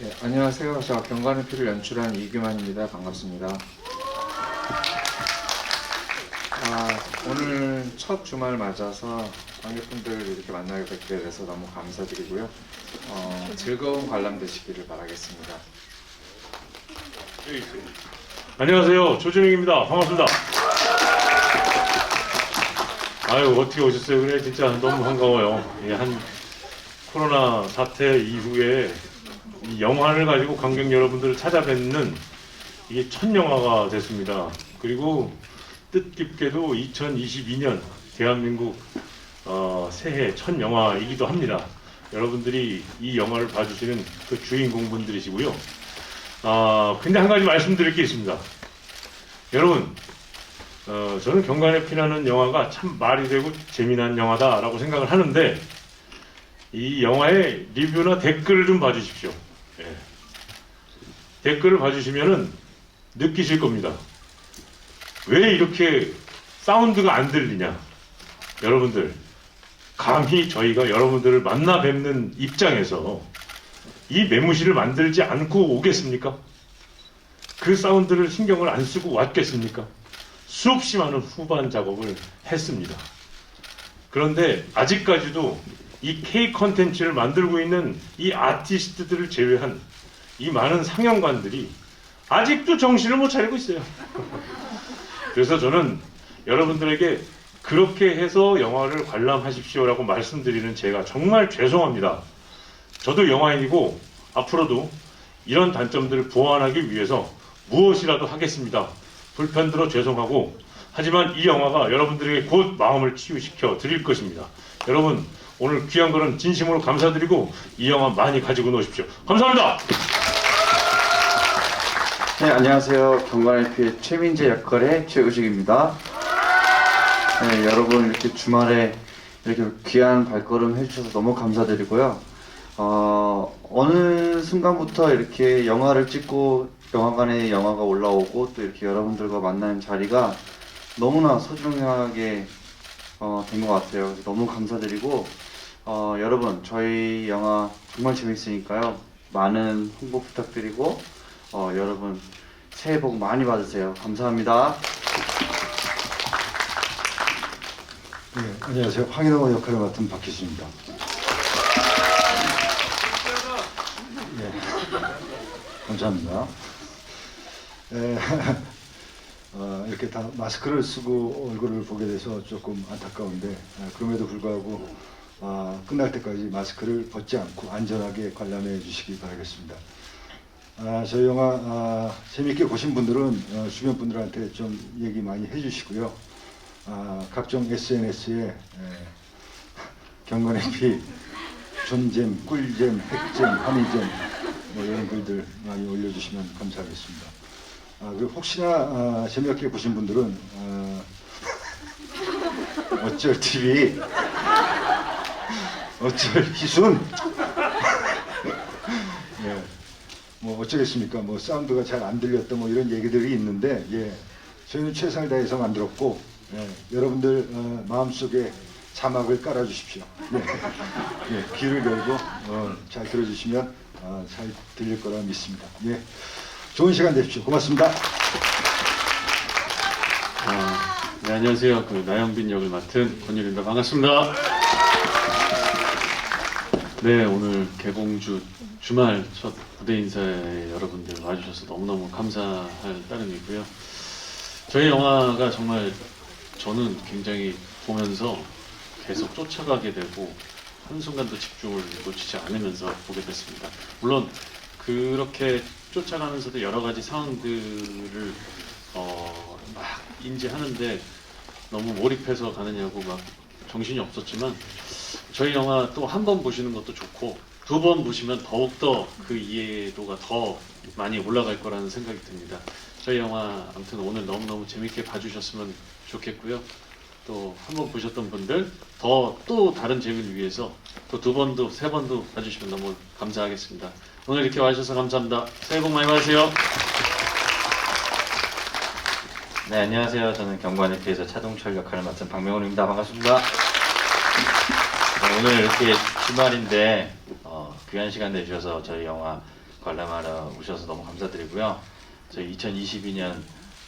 네, 안녕하세요. 저 경관의 피를 연출한 이규만입니다. 반갑습니다. 아, 오늘 첫 주말 맞아서 관객분들 이렇게 만나게 뵙게 돼서 너무 감사드리고요. 어, 즐거운 관람 되시기를 바라겠습니다. 안녕하세요. 조준익입니다. 반갑습니다. 아유, 어떻게 오셨어요? 그래, 진짜 너무 반가워요. 예, 한 코로나 사태 이후에 이 영화를 가지고 관객 여러분들을 찾아뵙는 이게 첫 영화가 됐습니다. 그리고 뜻깊게도 2022년 대한민국 어, 새해 첫 영화이기도 합니다. 여러분들이 이 영화를 봐주시는 그 주인공분들이시고요. 아, 근데 한 가지 말씀드릴 게 있습니다. 여러분, 어, 저는 경관의 피라는 영화가 참 말이 되고 재미난 영화다라고 생각을 하는데 이 영화의 리뷰나 댓글을 좀 봐주십시오. 예. 댓글을 봐주시면은 느끼실 겁니다. 왜 이렇게 사운드가 안 들리냐? 여러분들, 감히 저희가 여러분들을 만나 뵙는 입장에서 이 메모시를 만들지 않고 오겠습니까? 그 사운드를 신경을 안 쓰고 왔겠습니까? 수없이 많은 후반 작업을 했습니다. 그런데 아직까지도 이 K 컨텐츠를 만들고 있는 이 아티스트들을 제외한 이 많은 상영관들이 아직도 정신을 못 차리고 있어요. 그래서 저는 여러분들에게 그렇게 해서 영화를 관람하십시오라고 말씀드리는 제가 정말 죄송합니다. 저도 영화인이고 앞으로도 이런 단점들을 보완하기 위해서 무엇이라도 하겠습니다. 불편들어 죄송하고 하지만 이 영화가 여러분들에게 곧 마음을 치유시켜 드릴 것입니다. 여러분 오늘 귀한 거는 진심으로 감사드리고 이 영화 많이 가지고 노십시오. 감사합니다. 네, 안녕하세요. 경관의 피의 최민재 역할의 최의식입니다. 네, 여러분 이렇게 주말에 이렇게 귀한 발걸음 해주셔서 너무 감사드리고요. 어, 어느 순간부터 이렇게 영화를 찍고 영화관에 영화가 올라오고 또 이렇게 여러분들과 만나는 자리가 너무나 소중하게 어, 된 것 같아요. 너무 감사드리고 어, 여러분 저희 영화 정말 재밌으니까요. 많은 홍보 부탁드리고 어, 여러분 새해 복 많이 받으세요. 감사합니다. 네, 안녕하세요. 황인호 역할을 맡은 박희수입니다. 예, 감사합니다. 에, 어, 이렇게 다 마스크를 쓰고 얼굴을 보게 돼서 조금 안타까운데 아, 그럼에도 불구하고 아, 끝날 때까지 마스크를 벗지 않고 안전하게 관람해 주시기 바라겠습니다. 아, 저희 영화 아, 재밌게 보신 분들은 어, 주변 분들한테 좀 얘기 많이 해주시고요. 아, 각종 SNS에 경건의 피, 존잼, 꿀잼, 핵잼, 한이잼 뭐 이런 글들 많이 올려주시면 감사하겠습니다. 아, 그리고 혹시나 아, 재미없게 보신 분들은 아, 어쩔 TV, 어쩔 희순, 예, 뭐 어쩌겠습니까? 뭐 사운드가 잘 안 들렸다 뭐 이런 얘기들이 있는데 예, 저희는 최선을 다해서 만들었고 예, 여러분들 어, 마음속에 자막을 깔아주십시오. 예, 예, 귀를 열고 어, 잘 들어주시면 어, 잘 들릴 거라 믿습니다. 예, 좋은 시간 되십시오. 고맙습니다. 아, 네, 안녕하세요. 그 나영빈 역을 맡은 권율입니다. 반갑습니다. 네, 오늘 개봉주 주말 첫 무대 인사에 여러분들 와주셔서 너무너무 감사할 따름이고요. 저희 영화가 정말 저는 굉장히 보면서 계속 쫓아가게 되고 한순간도 집중을 놓치지 않으면서 보게 됐습니다. 물론 그렇게 쫓아가면서도 여러 가지 상황들을 어, 막 인지하는데 너무 몰입해서 가느냐고 막 정신이 없었지만 저희 영화 또 한 번 보시는 것도 좋고 두 번 보시면 더욱더 그 이해도가 더 많이 올라갈 거라는 생각이 듭니다. 저희 영화 아무튼 오늘 너무너무 재밌게 봐주셨으면 좋겠고요. 또 한번 보셨던 분들 더 또 다른 재미를 위해서 또 두 번도 세 번도 봐주시면 너무 감사하겠습니다. 오늘 이렇게 와주셔서 감사합니다. 새해 복 많이 받으세요. 네, 안녕하세요. 저는 경관의 피해서 차동철 역할을 맡은 박명훈입니다. 반갑습니다. 네, 오늘 이렇게 주말인데 어, 귀한 시간 내주셔서 저희 영화 관람하러 오셔서 너무 감사드리고요. 저희 2022년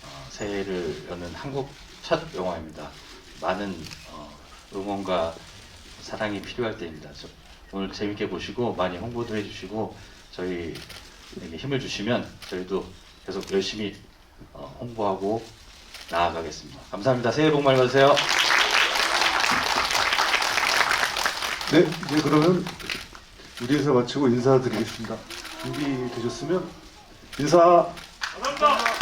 어, 새해를 여는 한국 첫 영화입니다. 많은 어, 응원과 사랑이 필요할 때입니다. 저- 오늘 재밌게 보시고 많이 홍보도 해주시고 저희에게 힘을 주시면 저희도 계속 열심히 어, 홍보하고 나아가겠습니다. 감사합니다. 새해 복 많이 받으세요. 네, 이제 그러면 우리 인사 마치고 인사드리겠습니다. 준비되셨으면 인사. 감사합니다.